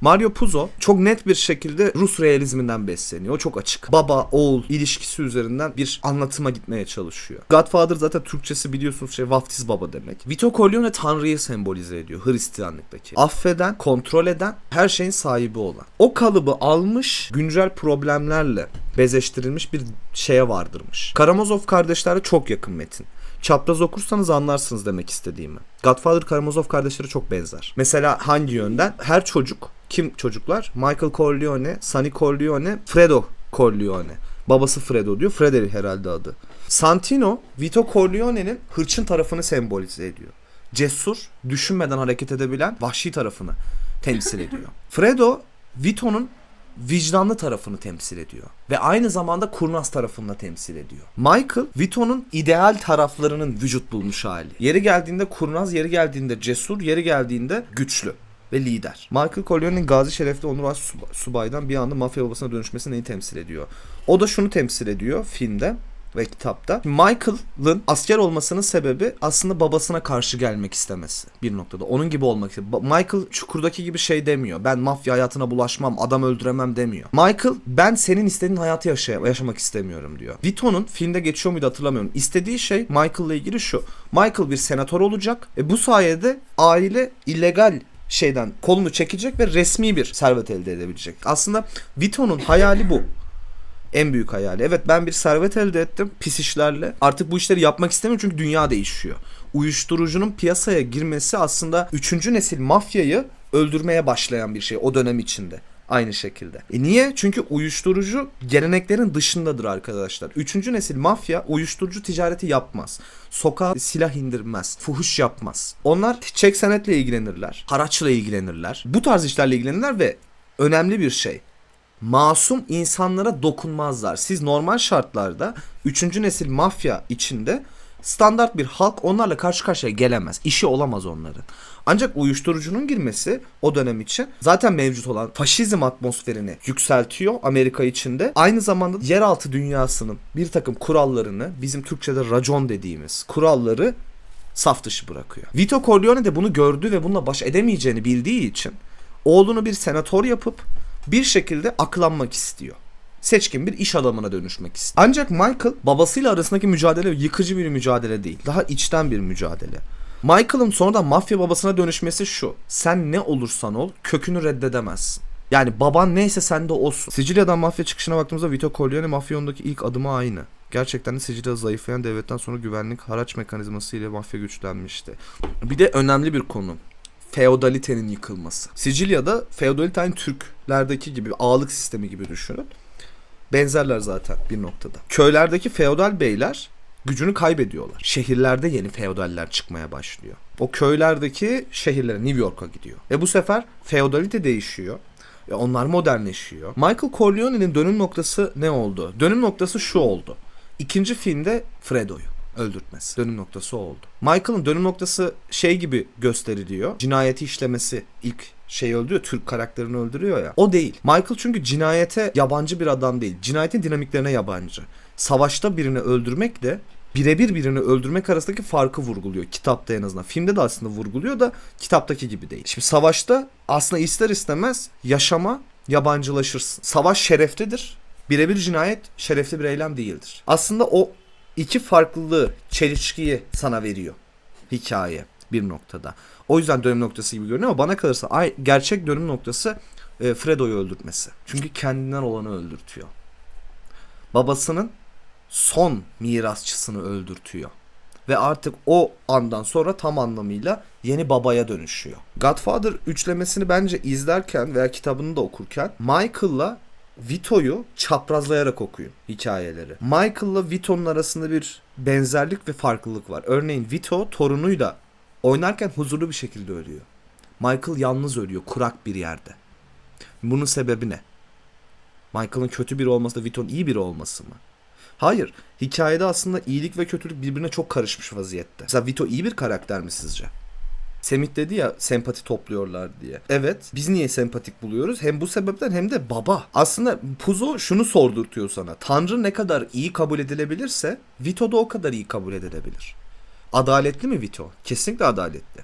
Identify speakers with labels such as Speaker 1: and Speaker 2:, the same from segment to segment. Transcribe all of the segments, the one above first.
Speaker 1: Mario Puzo çok net bir şekilde Rus realizminden besleniyor. Çok açık. Baba oğul ilişkisi üzerinden bir anlatıma gitmeye çalışıyor. Godfather zaten Türkçesi biliyorsunuz şey vaftiz baba demek. Vito Corleone Tanrı'yı sembolize ediyor Hristiyanlıktaki. Affeden, kontrol eden, her şeyin sahibi olan. O kalıbı almış güncel problemlerle bezeştirilmiş bir şeye vardırmış. Karamazov kardeşlerle çok yakın metin. Çapraz okursanız anlarsınız demek istediğimi. Godfather Karamazov kardeşleri çok benzer. Mesela hangi yönden? Her çocuk, kim çocuklar? Michael Corleone, Sonny Corleone, Fredo Corleone. Babası Fredo diyor. Frederick herhalde adı. Santino, Vito Corleone'nin hırçın tarafını sembolize ediyor. Cesur, düşünmeden hareket edebilen vahşi tarafını temsil ediyor. Fredo, Vito'nun vicdanlı tarafını temsil ediyor. Ve aynı zamanda kurnaz tarafını da temsil ediyor. Michael, Vito'nun ideal taraflarının vücut bulmuş hali. Yeri geldiğinde kurnaz, yeri geldiğinde cesur, yeri geldiğinde güçlü ve lider. Michael Corleone'nin Gazi Şerefli Onur Subay'dan bir anda mafya babasına dönüşmesi neyi temsil ediyor? O da şunu temsil ediyor filmde ve kitapta. Michael'ın asker olmasının sebebi aslında babasına karşı gelmek istemesi bir noktada. Onun gibi olmak. Ba- Michael çukurdaki gibi şey demiyor. Ben mafya hayatına bulaşmam, adam öldüremem demiyor. Michael ben senin istediğin hayatı yaşay- yaşamak istemiyorum diyor. Vito'nun filmde geçiyor muydu hatırlamıyorum. İstediği şey Michael'la ilgili şu. Michael bir senatör olacak. E bu sayede aile illegal şeyden kolunu çekecek ve resmi bir servet elde edebilecek. Aslında Vito'nun hayali bu. En büyük hayali. Evet ben bir servet elde ettim pis işlerle. Artık bu işleri yapmak istemiyorum çünkü dünya değişiyor. Uyuşturucunun piyasaya girmesi aslında 3. nesil mafyayı öldürmeye başlayan bir şey o dönem içinde. Aynı şekilde. E niye? Çünkü uyuşturucu geleneklerin dışındadır arkadaşlar. Üçüncü nesil mafya uyuşturucu ticareti yapmaz. Sokağa silah indirmez. Fuhuş yapmaz. Onlar çek senetle ilgilenirler. Haraçla ilgilenirler. Bu tarz işlerle ilgilenirler ve önemli bir şey masum insanlara dokunmazlar. Siz normal şartlarda 3. nesil mafya içinde standart bir halk onlarla karşı karşıya gelemez. İşi olamaz onların. Ancak uyuşturucunun girmesi o dönem için zaten mevcut olan faşizm atmosferini yükseltiyor Amerika içinde. Aynı zamanda yeraltı dünyasının bir takım kurallarını bizim Türkçe'de racon dediğimiz kuralları saf dışı bırakıyor. Vito Corleone de bunu gördü ve bununla baş edemeyeceğini bildiği için oğlunu bir senatör yapıp bir şekilde aklanmak istiyor. Seçkin bir iş adamına dönüşmek istiyor. Ancak Michael babasıyla arasındaki mücadele yıkıcı bir mücadele değil. Daha içten bir mücadele. Michael'ın sonradan mafya babasına dönüşmesi şu. Sen ne olursan ol kökünü reddedemezsin. Yani baban neyse sen de olsun. Sicilya'dan mafya çıkışına baktığımızda Vito Corleone mafyondaki ilk adımı aynı. Gerçekten de Sicilya'da zayıflayan devletten sonra güvenlik haraç mekanizması ile mafya güçlenmişti. Bir de önemli bir konu feodalitenin yıkılması. Sicilya'da feodalite aynı Türklerdeki gibi ağalık sistemi gibi düşünün. Benzerler zaten bir noktada. Köylerdeki feodal beyler gücünü kaybediyorlar. Şehirlerde yeni feodaller çıkmaya başlıyor. O köylerdeki şehirlere New York'a gidiyor. Ve bu sefer feodalite değişiyor. Ve onlar modernleşiyor. Michael Corleone'nin dönüm noktası ne oldu? Dönüm noktası şu oldu. İkinci filmde Fredo'yu öldürtmesi. Dönüm noktası o oldu. Michael'ın dönüm noktası şey gibi gösteriliyor. Cinayeti işlemesi ilk şey öldürüyor. Türk karakterini öldürüyor ya. O değil. Michael çünkü cinayete yabancı bir adam değil. Cinayetin dinamiklerine yabancı. Savaşta birini öldürmek de birebir birini öldürmek arasındaki farkı vurguluyor. Kitapta en azından. Filmde de aslında vurguluyor da kitaptaki gibi değil. Şimdi savaşta aslında ister istemez yaşama yabancılaşırsın. Savaş şereflidir. Birebir cinayet şerefli bir eylem değildir. Aslında o iki farklılığı, çelişkiyi sana veriyor hikaye bir noktada. O yüzden dönüm noktası gibi görünüyor ama bana kalırsa ay, gerçek dönüm noktası e, Fredo'yu öldürtmesi. Çünkü kendinden olanı öldürtüyor. Babasının son mirasçısını öldürtüyor. Ve artık o andan sonra tam anlamıyla yeni babaya dönüşüyor. Godfather üçlemesini bence izlerken veya kitabını da okurken Michael'la Vito'yu çaprazlayarak okuyun hikayeleri. Michael'la Vito'nun arasında bir benzerlik ve farklılık var. Örneğin Vito torunuyla oynarken huzurlu bir şekilde ölüyor. Michael yalnız ölüyor kurak bir yerde. Bunun sebebi ne? Michael'ın kötü biri olması da Vito'nun iyi biri olması mı? Hayır. Hikayede aslında iyilik ve kötülük birbirine çok karışmış vaziyette. Mesela Vito iyi bir karakter mi sizce? Semih dedi ya sempati topluyorlar diye. Evet biz niye sempatik buluyoruz? Hem bu sebepten hem de baba. Aslında Puzo şunu sordurtuyor sana. Tanrı ne kadar iyi kabul edilebilirse Vito da o kadar iyi kabul edilebilir. Adaletli mi Vito? Kesinlikle adaletli.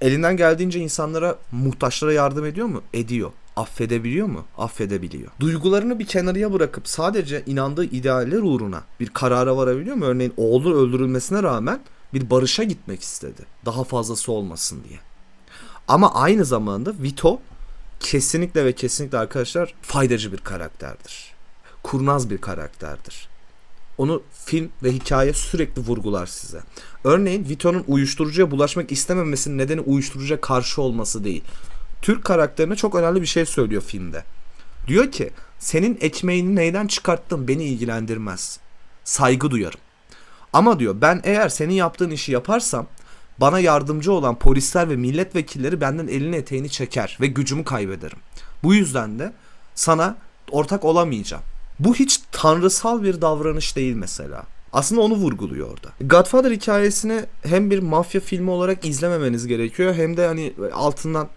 Speaker 1: Elinden geldiğince insanlara, muhtaçlara yardım ediyor mu? Ediyor. affedebiliyor mu? Affedebiliyor. Duygularını bir kenarıya bırakıp sadece inandığı idealler uğruna bir karara varabiliyor mu? Örneğin oğlu öldürülmesine rağmen bir barışa gitmek istedi. Daha fazlası olmasın diye. Ama aynı zamanda Vito kesinlikle ve kesinlikle arkadaşlar faydacı bir karakterdir. Kurnaz bir karakterdir. Onu film ve hikaye sürekli vurgular size. Örneğin Vito'nun uyuşturucuya bulaşmak istememesinin nedeni uyuşturucuya karşı olması değil. Türk karakterine çok önemli bir şey söylüyor filmde. Diyor ki senin ekmeğini neyden çıkarttın beni ilgilendirmez. Saygı duyarım. Ama diyor ben eğer senin yaptığın işi yaparsam bana yardımcı olan polisler ve milletvekilleri benden elini eteğini çeker ve gücümü kaybederim. Bu yüzden de sana ortak olamayacağım. Bu hiç tanrısal bir davranış değil mesela. Aslında onu vurguluyor orada. Godfather hikayesini hem bir mafya filmi olarak izlememeniz gerekiyor hem de hani altından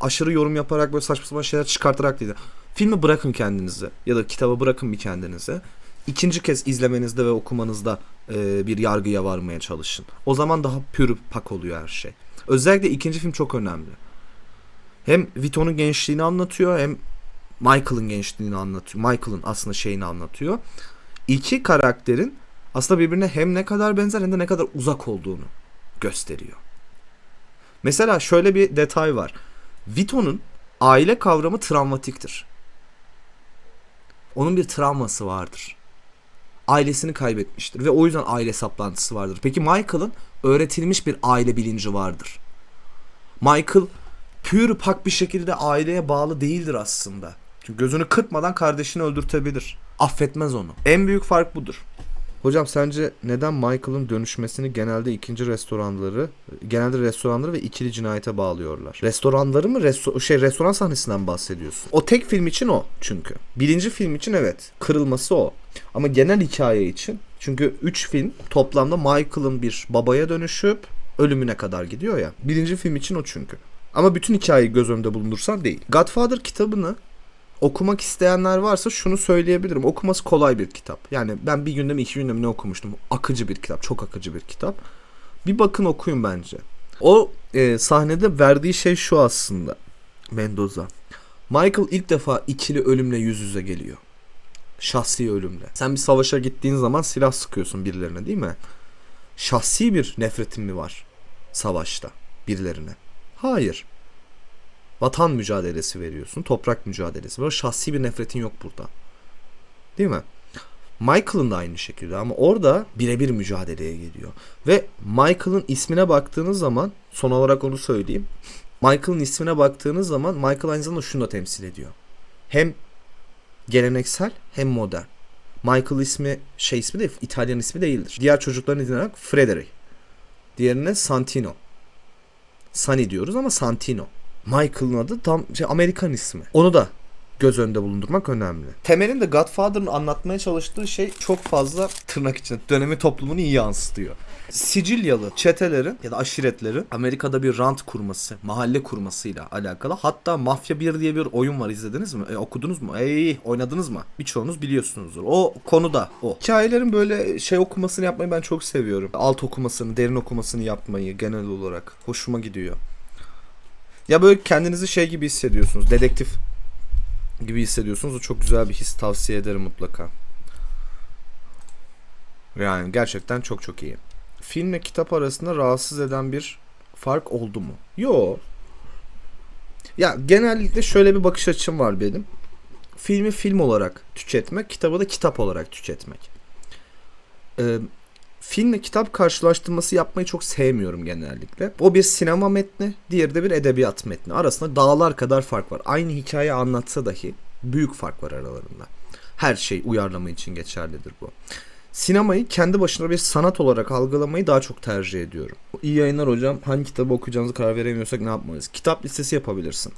Speaker 1: aşırı yorum yaparak böyle saçma sapan şeyler çıkartarak değil. Filmi bırakın kendinize ya da kitabı bırakın bir kendinize. İkinci kez izlemenizde ve okumanızda e, bir yargıya varmaya çalışın. O zaman daha pür pak oluyor her şey. Özellikle ikinci film çok önemli. Hem Vito'nun gençliğini anlatıyor hem Michael'ın gençliğini anlatıyor. Michael'ın aslında şeyini anlatıyor. İki karakterin aslında birbirine hem ne kadar benzer hem de ne kadar uzak olduğunu gösteriyor. Mesela şöyle bir detay var. Vito'nun aile kavramı travmatiktir. Onun bir travması vardır. Ailesini kaybetmiştir ve o yüzden aile saplantısı vardır. Peki Michael'ın öğretilmiş bir aile bilinci vardır. Michael pür pak bir şekilde aileye bağlı değildir aslında. Çünkü gözünü kırpmadan kardeşini öldürtebilir. Affetmez onu. En büyük fark budur. Hocam sence neden Michael'ın dönüşmesini genelde ikinci restoranları, genelde restoranları ve ikili cinayete bağlıyorlar? Restoranları mı, resto- şey restoran sahnesinden bahsediyorsun? O tek film için o çünkü. Birinci film için evet, kırılması o. Ama genel hikaye için çünkü 3 film toplamda Michael'ın bir babaya dönüşüp ölümüne kadar gidiyor ya. Birinci film için o çünkü. Ama bütün hikayeyi göz önünde bulundursan değil. Godfather kitabını okumak isteyenler varsa şunu söyleyebilirim. Okuması kolay bir kitap. Yani ben bir günde mi iki günde mi ne okumuştum. Akıcı bir kitap. Çok akıcı bir kitap. Bir bakın okuyun bence. O e, sahnede verdiği şey şu aslında. Mendoza. Michael ilk defa ikili ölümle yüz yüze geliyor. Şahsi ölümle. Sen bir savaşa gittiğin zaman silah sıkıyorsun birilerine değil mi? Şahsi bir nefretin mi var savaşta birilerine? Hayır. Vatan mücadelesi veriyorsun. Toprak mücadelesi var. Şahsi bir nefretin yok burada. Değil mi? Michael'ın da aynı şekilde ama orada birebir mücadeleye geliyor. Ve Michael'ın ismine baktığınız zaman son olarak onu söyleyeyim. Michael'ın ismine baktığınız zaman Michael aynı zamanda şunu da temsil ediyor. Hem geleneksel hem modern. Michael ismi şey ismi de İtalyan ismi değildir. Diğer çocukların ismi olarak Frederick. Diğerine Santino. Sunny diyoruz ama Santino. Michael'ın adı tam şey Amerikan ismi. Onu da göz önünde bulundurmak önemli. Temelinde Godfather'ın anlatmaya çalıştığı şey çok fazla tırnak içinde dönemi toplumunu iyi yansıtıyor. Sicilyalı çetelerin ya da aşiretlerin Amerika'da bir rant kurması, mahalle kurmasıyla alakalı. Hatta Mafya 1 diye bir oyun var izlediniz mi? E, okudunuz mu? Ey oynadınız mı? Birçoğunuz biliyorsunuzdur. O konuda o. Hikayelerin böyle şey okumasını yapmayı ben çok seviyorum. Alt okumasını, derin okumasını yapmayı genel olarak. Hoşuma gidiyor. Ya böyle kendinizi şey gibi hissediyorsunuz. Dedektif gibi hissediyorsunuz. O çok güzel bir his. Tavsiye ederim mutlaka. Yani gerçekten çok çok iyi. Filmle kitap arasında rahatsız eden bir fark oldu mu? Yo. Ya genellikle şöyle bir bakış açım var benim. Filmi film olarak tüketmek, kitabı da kitap olarak tüketmek. Ee, filmle kitap karşılaştırması yapmayı çok sevmiyorum genellikle. O bir sinema metni, diğeri de bir edebiyat metni. Arasında dağlar kadar fark var. Aynı hikaye anlatsa dahi büyük fark var aralarında. Her şey uyarlama için geçerlidir bu. Sinemayı kendi başına bir sanat olarak algılamayı daha çok tercih ediyorum. İyi yayınlar hocam. Hangi kitabı okuyacağınızı karar veremiyorsak ne yapmalıyız? Kitap listesi yapabilirsin.